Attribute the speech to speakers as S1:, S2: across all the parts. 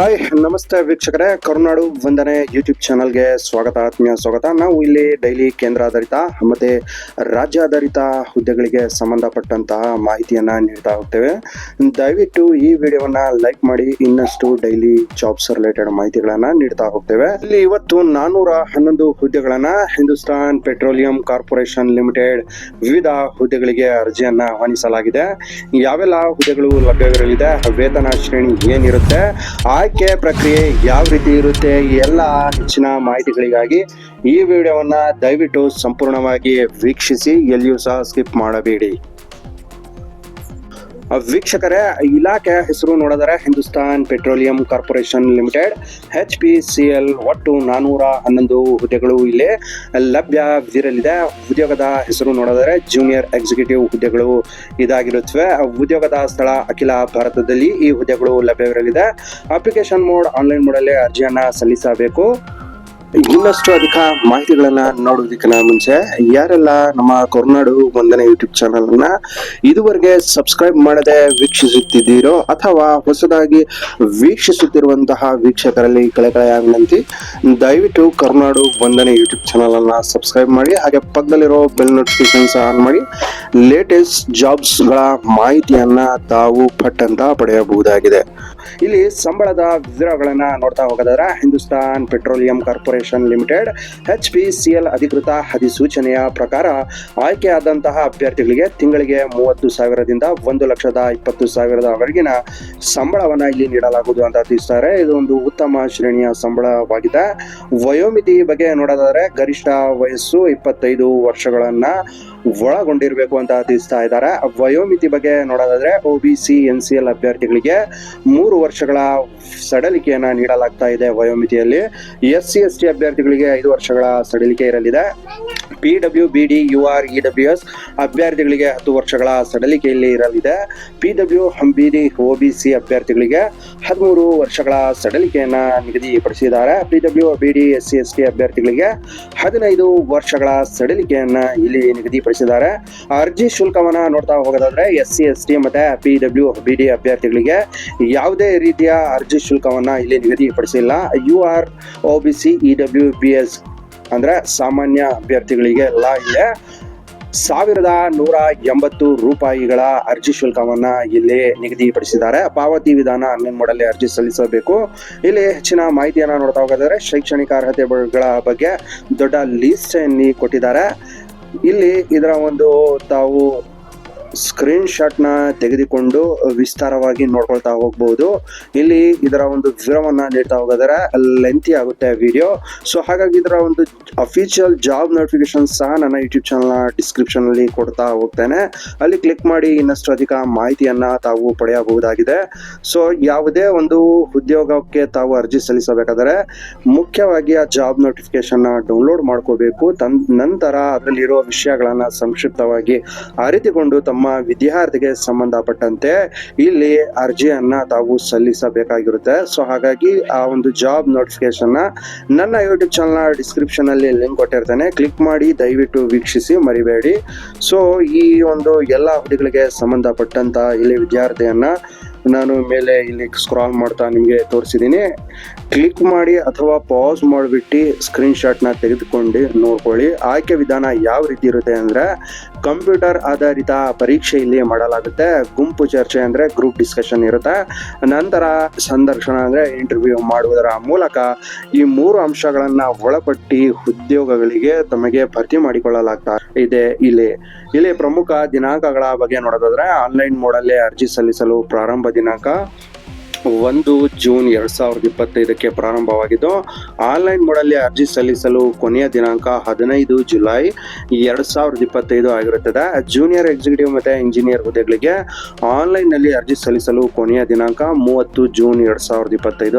S1: Hi ನಮಸ್ತೆ ವೀಕ್ಷಕರೇ. ಕರುನಾಡು ವಂದನೆ ಯೂಟ್ಯೂಬ್ ಚಾನಲ್ಗೆ ಸ್ವಾಗತ, ಆತ್ಮೀಯ ಸ್ವಾಗತ. ನಾವು ಇಲ್ಲಿ ಡೈಲಿ ಕೇಂದ್ರಾಧಾರಿತ ಮತ್ತು ಮತ್ತೆ ರಾಜ್ಯ ಆಧಾರಿತ ಹುದ್ದೆಗಳಿಗೆ ಸಂಬಂಧಪಟ್ಟಂತಹ ಮಾಹಿತಿಯನ್ನು ನೀಡ್ತಾ ಹೋಗ್ತೇವೆ. ದಯವಿಟ್ಟು ಈ ವಿಡಿಯೋವನ್ನು ಲೈಕ್ ಮಾಡಿ, ಇನ್ನಷ್ಟು ಡೈಲಿ ಜಾಬ್ಸ್ ರಿಲೇಟೆಡ್ ಮಾಹಿತಿಗಳನ್ನು ನೀಡ್ತಾ ಹೋಗ್ತೇವೆ. ಇಲ್ಲಿ ಇವತ್ತು ನಾನೂರ ಹನ್ನೊಂದು ಹುದ್ದೆಗಳನ್ನ ಹಿಂದೂಸ್ತಾನ್ ಪೆಟ್ರೋಲಿಯಂ ಕಾರ್ಪೊರೇಷನ್ ಲಿಮಿಟೆಡ್ ವಿವಿಧ ಹುದ್ದೆಗಳಿಗೆ ಅರ್ಜಿಯನ್ನು ಆಹ್ವಾನಿಸಲಾಗಿದೆ. ಯಾವೆಲ್ಲ ಹುದ್ದೆಗಳು ಲಭ್ಯವಿರಲಿದೆ, ವೇತನ ಶ್ರೇಣಿ ಏನಿರುತ್ತೆ ಆಯ್ಕೆ ಪ್ರಕ್ರಿಯೆ ಯಾವ ರೀತಿ ಇರುತ್ತೆ ಎಲ್ಲ ಹೆಚ್ಚಿನ ಮಾಹಿತಿಗಳಿಗಾಗಿ ಈ ವಿಡಿಯೋವನ್ನು ದಯವಿಟ್ಟು ಸಂಪೂರ್ಣವಾಗಿ ವೀಕ್ಷಿಸಿ, ಎಲ್ಲಿಯೂ ಸಹ ಸ್ಕಿಪ್ ಮಾಡಬೇಡಿ. ವೀಕ್ಷಕರೇ ಇಲಾಖೆಯ ಹೆಸರು ನೋಡಿದರೆ Hindustan petroleum corporation limited, H P C L ಒಟ್ಟು ನಾನೂರ ಹನ್ನೊಂದು ಹುದ್ದೆಗಳು ಇಲ್ಲಿ ಲಭ್ಯವಿರಲಿದೆ ಉದ್ಯೋಗದ ಹೆಸರು ನೋಡಿದರೆ ಜೂನಿಯರ್ ಎಕ್ಸಿಕ್ಯೂಟಿವ್ ಹುದ್ದೆಗಳು ಇದಾಗಿರುತ್ತವೆ. ಉದ್ಯೋಗದ ಸ್ಥಳ ಅಖಿಲ ಭಾರತದಲ್ಲಿ ಈ ಹುದ್ದೆಗಳು ಲಭ್ಯವಿರಲಿದೆ. ಅಪ್ಲಿಕೇಶನ್ ಮೋಡ್ ಆನ್ಲೈನ್ ಮೋಡಲ್ಲಿ ಅರ್ಜಿಯನ್ನು ಸಲ್ಲಿಸಬೇಕು. ಇನ್ನಷ್ಟು ಅಧಿಕ ಮಾಹಿತಿಗಳನ್ನ ನೋಡೋದಕ್ಕಿಂತ ಮುಂಚೆ, ಯಾರೆಲ್ಲ ನಮ್ಮ ಕೊರ್ನಾಡು ಒಂದನೇ ಯೂಟ್ಯೂಬ್ ಚಾನಲ್ ಅನ್ನ ಇದುವರೆಗೆ ಸಬ್ಸ್ಕ್ರೈಬ್ ಮಾಡದೆ ವೀಕ್ಷಿಸುತ್ತಿದ್ದೀರೋ ಅಥವಾ ಹೊಸದಾಗಿ ವೀಕ್ಷಿಸುತ್ತಿರುವಂತಹ ವೀಕ್ಷಕರಲ್ಲಿ ಕಳೆಕಳೆಯ ವಿನಂತಿ, ದಯವಿಟ್ಟು ಕರ್ನಾಡು ಒಂದನೇ ಯೂಟ್ಯೂಬ್ ಚಾನಲ್ ಅನ್ನ ಸಬ್ಸ್ಕ್ರೈಬ್ ಮಾಡಿ, ಹಾಗೆ ಪಕ್ಕದಲ್ಲಿರೋ ಬೆಲ್ ನೋಟಿಫಿಕೇಶನ್ ಸಹ ಆನ್ ಮಾಡಿ ಲೇಟೆಸ್ಟ್ ಜಾಬ್ಸ್ಗಳ ಮಾಹಿತಿಯನ್ನ ತಾವು ಪಟ್ಟಂತ ಪಡೆಯಬಹುದಾಗಿದೆ. ಇಲ್ಲಿ ಸಂಬಳದ ವಿವರಗಳನ್ನ ನೋಡ್ತಾ ಹೋಗೋದಾದ್ರೆ, Hindustan petroleum corporation limited, H P C L ಅಧಿಕೃತ ಅಧಿಸೂಚನೆಯ ಪ್ರಕಾರ ಆಯ್ಕೆಯಾದಂತಹ ಅಭ್ಯರ್ಥಿಗಳಿಗೆ ತಿಂಗಳಿಗೆ ಮೂವತ್ತು ಸಾವಿರದಿಂದ ಒಂದು ಲಕ್ಷದ ಇಪ್ಪತ್ತು ಸಾವಿರದವರೆಗಿನ ಸಂಬಳವನ್ನು ಇಲ್ಲಿ ನೀಡಲಾಗುವುದು ಅಂತ ತಿಳಿಸ್ತಾರೆ. ಇದು ಒಂದು ಉತ್ತಮ ಶ್ರೇಣಿಯ ಸಂಬಳವಾಗಿದೆ. ವಯೋಮಿತಿ ಬಗ್ಗೆ ನೋಡೋದಾದ್ರೆ ಗರಿಷ್ಠ ವಯಸ್ಸು ಇಪ್ಪತ್ತೈದು ವರ್ಷಗಳನ್ನ ಒಳಗೊಂಡಿರಬೇಕು ಅಂತ ತಿಳಿಸ್ತಾ ಇದ್ದಾರೆ. ವಯೋಮಿತಿ ಬಗ್ಗೆ ನೋಡೋದಾದ್ರೆ O B C, N C L ಅಭ್ಯರ್ಥಿಗಳಿಗೆ ಮೂರು ವರ್ಷಗಳ ಸಡಲಿಕೆಯನ್ನ ನೀಡಲಾಗ್ತಾ ಇದೆ ವಯೋಮಿತಿಯಲ್ಲಿ. ಎಸ್ ಸಿ, ಎಸ್ ಟಿ ಅಭ್ಯರ್ಥಿಗಳಿಗೆ ಐದು ವರ್ಷಗಳ ಸಡಿಲಿಕೆ ಇರಲಿದೆ. P W B D U R E W S ಅಭ್ಯರ್ಥಿಗಳಿಗೆ ಹತ್ತು ವರ್ಷಗಳ ಸಡಲಿಕೆಯಲ್ಲಿ ಇರಲಿದೆ. P W B D O B C ಅಭ್ಯರ್ಥಿಗಳಿಗೆ ಹದಿಮೂರು ವರ್ಷಗಳ ಸಡಲಿಕೆಯನ್ನ ನಿಗದಿಪಡಿಸಿದ್ದಾರೆ. P W B D S C S T ಅಭ್ಯರ್ಥಿಗಳಿಗೆ ಹದಿನೈದು ವರ್ಷಗಳ ಸಡಲಿಕೆಯನ್ನ ಇಲ್ಲಿ ನಿಗದಿಪಡಿಸಿದ್ದಾರೆ. ಅರ್ಜಿ ಶುಲ್ಕವನ್ನ ನೋಡ್ತಾ ಹೋಗೋದಾದ್ರೆ ಎಸ್ ಸಿ ಎಸ್ ಟಿ ಮತ್ತೆ ಪಿ ಡಬ್ಲ್ಯೂ ಬಿ ಡಿ ಅಭ್ಯರ್ಥಿಗಳಿಗೆ ಯಾವುದೇ ರೀತಿಯ ಅರ್ಜಿ ಶುಲ್ಕವನ್ನ ಇಲ್ಲಿ ನಿಗದಿಪಡಿಸಿಲ್ಲ. U R O B C E W B S ಅಂದ್ರೆ ಸಾಮಾನ್ಯ ಅಭ್ಯರ್ಥಿಗಳಿಗೆ ಎಲ್ಲ ಇಲ್ಲೇ ಸಾವಿರದ ನೂರ ಎಂಬತ್ತು ರೂಪಾಯಿಗಳ ಅರ್ಜಿ ಶುಲ್ಕವನ್ನ ಇಲ್ಲಿ ನಿಗದಿಪಡಿಸಿದ್ದಾರೆ. ಪಾವತಿ ವಿಧಾನ ಆನ್ಲೈನ್ ಮಾಡಲ್ಲಿ ಅರ್ಜಿ ಸಲ್ಲಿಸಬೇಕು. ಇಲ್ಲಿ ಹೆಚ್ಚಿನ ಮಾಹಿತಿಯನ್ನ ನೋಡ್ತಾ ಹೋಗೋದಾದ್ರೆ ಶೈಕ್ಷಣಿಕ ಅರ್ಹತೆಗಳ ಬಗ್ಗೆ ದೊಡ್ಡ ಲೀಸ್ಟ್ ಕೊಟ್ಟಿದ್ದಾರೆ. ಇಲ್ಲಿ ಇದರ ಒಂದು ತಾವು ಸ್ಕ್ರೀನ್ ಶಾಟ್ನ ತೆಗೆದುಕೊಂಡು ವಿಸ್ತಾರವಾಗಿ ನೋಡ್ಕೊಳ್ತಾ ಹೋಗ್ಬೋದು. ಇಲ್ಲಿ ಇದರ ಒಂದು ವಿವರವನ್ನ ನೀಡ್ತಾ ಹೋಗೋದ್ರೆ ಲೆಂತಿ ಆಗುತ್ತೆ ವಿಡಿಯೋ. ಸೊ ಹಾಗಾಗಿ ಇದರ ಒಂದು ಅಫಿಷಿಯಲ್ ಜಾಬ್ ನೋಟಿಫಿಕೇಶನ್ ಸಹ ನನ್ನ ಯೂಟ್ಯೂಬ್ ಚಾನಲ್ನ ಡಿಸ್ಕ್ರಿಪ್ಷನ್ ಅಲ್ಲಿ ಕೊಡ್ತಾ ಹೋಗ್ತೇನೆ. ಅಲ್ಲಿ ಕ್ಲಿಕ್ ಮಾಡಿ ಇನ್ನಷ್ಟು ಅಧಿಕ ಮಾಹಿತಿಯನ್ನ ತಾವು ಪಡೆಯಬಹುದಾಗಿದೆ. ಸೊ ಯಾವುದೇ ಒಂದು ಉದ್ಯೋಗಕ್ಕೆ ತಾವು ಅರ್ಜಿ ಸಲ್ಲಿಸಬೇಕಾದರೆ ಮುಖ್ಯವಾಗಿ ಆ ಜಾಬ್ ನೋಟಿಫಿಕೇಶನ್ ಡೌನ್ಲೋಡ್ ಮಾಡ್ಕೋಬೇಕು. ತನ್ ನಂತರ ಅದರಲ್ಲಿರುವ ವಿಷಯಗಳನ್ನ ಸಂಕ್ಷಿಪ್ತವಾಗಿ ಅರಿತುಕೊಂಡು ತಮ್ಮ ವಿದ್ಯಾರ್ಥಿಗೆ ಸಂಬಂಧಪಟ್ಟಂತೆ ಇಲ್ಲಿ ಅರ್ಜಿಯನ್ನ ತಾವು ಸಲ್ಲಿಸಬೇಕಾಗಿರುತ್ತೆ. ಸೊ ಹಾಗಾಗಿ ಆ ಒಂದು ಜಾಬ್ ನೋಟಿಫಿಕೇಶನ್ ನನ್ನ ಯೂಟ್ಯೂಬ್ ಚಾನಲ್ ಡಿಸ್ಕ್ರಿಪ್ಷನ್ ಅಲ್ಲಿ ಲಿಂಕ್ ಕೊಟ್ಟಿರ್ತೇನೆ. ಕ್ಲಿಕ್ ಮಾಡಿ, ದಯವಿಟ್ಟು ವೀಕ್ಷಿಸಿ, ಮರಿಬೇಡಿ. ಸೊ ಈ ಒಂದು ಎಲ್ಲ ಹುದ್ದೆಗಳಿಗೆ ಸಂಬಂಧಪಟ್ಟಂತ ಇಲ್ಲಿ ವಿದ್ಯಾರ್ಥಿಯನ್ನ ನಾನು ಮೇಲೆ ಇಲ್ಲಿ ಸ್ಕ್ರಾಲ್ ಮಾಡ್ತಾ ನಿಮಗೆ ತೋರಿಸಿದ್ದೀನಿ ಕ್ಲಿಕ್ ಮಾಡಿ ಅಥವಾ ಪಾಸ್ ಮಾಡಿಬಿಟ್ಟು ಸ್ಕ್ರೀನ್ಶಾಟ್ನ ತೆಗೆದುಕೊಂಡು ನೋಡ್ಕೊಳ್ಳಿ. ಆಯ್ಕೆ ವಿಧಾನ ಯಾವ ರೀತಿ ಇರುತ್ತೆ ಅಂದರೆ ಕಂಪ್ಯೂಟರ್ ಆಧಾರಿತ ಪರೀಕ್ಷೆ ಇಲ್ಲಿ ಮಾಡಲಾಗುತ್ತೆ. ಗುಂಪು ಚರ್ಚೆ ಅಂದರೆ ಗ್ರೂಪ್ ಡಿಸ್ಕಷನ್ ಇರುತ್ತೆ. ನಂತರ ಸಂದರ್ಶನ ಅಂದರೆ ಇಂಟರ್ವ್ಯೂ ಮಾಡುವುದರ ಮೂಲಕ ಈ ಮೂರು ಅಂಶಗಳನ್ನು ಒಳಪಟ್ಟಿ ಉದ್ಯೋಗಗಳಿಗೆ ತಮಗೆ ಭರ್ತಿ ಮಾಡಿಕೊಳ್ಳಲಾಗ್ತಾ ಇದೆ ಇಲ್ಲಿ. ಇಲ್ಲಿ ಪ್ರಮುಖ ದಿನಾಂಕಗಳ ಬಗ್ಗೆ ನೋಡೋದಾದ್ರೆ ಆನ್ಲೈನ್ ಮೋಡಲ್ಲೇ ಅರ್ಜಿ ಸಲ್ಲಿಸಲು ಪ್ರಾರಂಭ ದಿನಾಂಕ ಒಂದು ಜೂನ್ ಎರಡ್ ಸಾವಿರದ ಇಪ್ಪತ್ತೈದಕ್ಕೆ ಪ್ರಾರಂಭವಾಗಿದ್ದು, ಆನ್ಲೈನ್ ಮೋಡಲ್ಲಿ ಅರ್ಜಿ ಸಲ್ಲಿಸಲು ಕೊನೆಯ ದಿನಾಂಕ ಹದಿನೈದು ಜುಲೈ ಎರಡ್ ಸಾವಿರದ ಇಪ್ಪತ್ತೈದು ಆಗಿರುತ್ತದೆ. ಜೂನಿಯರ್ ಎಕ್ಸಿಕ್ಯೂಟಿವ್ ಮತ್ತೆ ಇಂಜಿನಿಯರ್ ಹುದ್ದೆಗಳಿಗೆ ಆನ್ಲೈನ್ನಲ್ಲಿ ಅರ್ಜಿ ಸಲ್ಲಿಸಲು ಕೊನೆಯ ದಿನಾಂಕ ಮೂವತ್ತು ಜೂನ್ ಎರಡ್ ಸಾವಿರದ ಇಪ್ಪತ್ತೈದು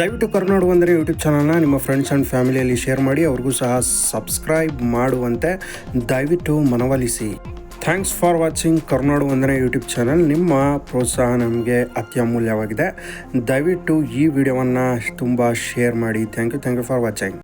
S1: ದಯವಿಟ್ಟು ಕರ್ನಾಡು ಅಂದರೆ ಯೂಟ್ಯೂಬ್ ಚಾನಲ್ನ ನಿಮ್ಮ ಫ್ರೆಂಡ್ಸ್ ಆ್ಯಂಡ್ ಫ್ಯಾಮಿಲಿಯಲ್ಲಿ ಶೇರ್ ಮಾಡಿ, ಅವ್ರಿಗೂ ಸಹ ಸಬ್ಸ್ಕ್ರೈಬ್ ಮಾಡುವಂತೆ ದಯವಿಟ್ಟು ಮನವೊಲಿಸಿ. ಥ್ಯಾಂಕ್ಸ್ ಫಾರ್ ವಾಚಿಂಗ್ ಕರ್ನಾಡು ವಂದನೆ ಯೂಟ್ಯೂಬ್ ಚಾನಲ್ ನಿಮ್ಮ ಪ್ರೋತ್ಸಾಹ ನಮಗೆ ಅತ್ಯಮೂಲ್ಯವಾಗಿದೆ. ದಯವಿಟ್ಟು ಈ ವಿಡಿಯೋವನ್ನು ತುಂಬ ಶೇರ್ ಮಾಡಿ. Thank you thank you for watching